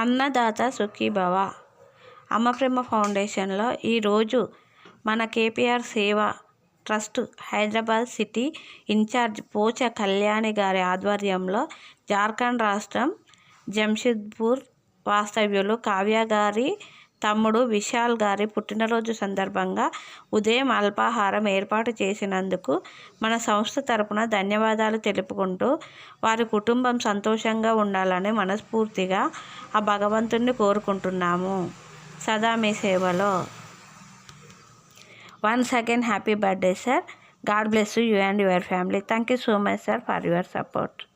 అన్నదాత సుఖీభవ. అమ్మప్రేమ ఫౌండేషన్లో ఈరోజు మన KPR Seva trust Hyderabad city incharge Pocha Kalyani గారి ఆధ్వర్యంలో జార్ఖండ్ రాష్ట్రం జంషద్పూర్ వాస్తవ్యులు కావ్య గారి తమ్ముడు విశాల్ గారి పుట్టినరోజు సందర్భంగా ఉదయం అల్పాహారం ఏర్పాటు చేసినందుకు మన సంస్థ తరపున ధన్యవాదాలు తెలుపుకుంటూ వారి కుటుంబం సంతోషంగా ఉండాలని మనస్ఫూర్తిగా ఆ భగవంతుణ్ణి కోరుకుంటున్నాము. సదా మీ సేవలో. Once again happy birthday sir God bless you and your family thank you so much sir for your support